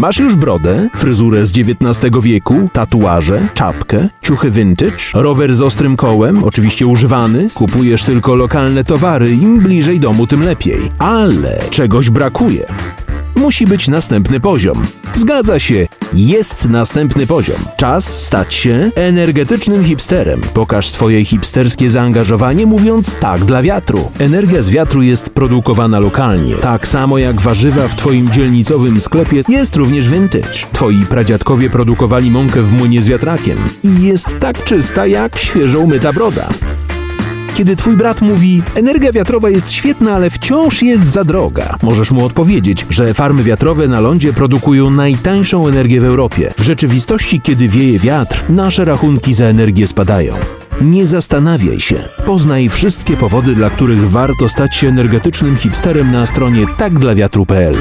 Masz już brodę, fryzurę z XIX wieku, tatuaże, czapkę, ciuchy vintage, rower z ostrym kołem, oczywiście używany, kupujesz tylko lokalne towary, im bliżej domu tym lepiej. Ale czegoś brakuje. Musi być następny poziom. Zgadza się, jest następny poziom. Czas stać się energetycznym hipsterem. Pokaż swoje hipsterskie zaangażowanie, mówiąc tak dla wiatru. Energia z wiatru jest produkowana lokalnie. Tak samo jak warzywa w Twoim dzielnicowym sklepie, jest również vintage. Twoi pradziadkowie produkowali mąkę w młynie z wiatrakiem. I jest tak czysta jak świeżo umyta broda. Kiedy twój brat mówi, energia wiatrowa jest świetna, ale wciąż jest za droga, możesz mu odpowiedzieć, że farmy wiatrowe na lądzie produkują najtańszą energię w Europie. W rzeczywistości, kiedy wieje wiatr, nasze rachunki za energię spadają. Nie zastanawiaj się. Poznaj wszystkie powody, dla których warto stać się energetycznym hipsterem na stronie takdlawiatru.pl.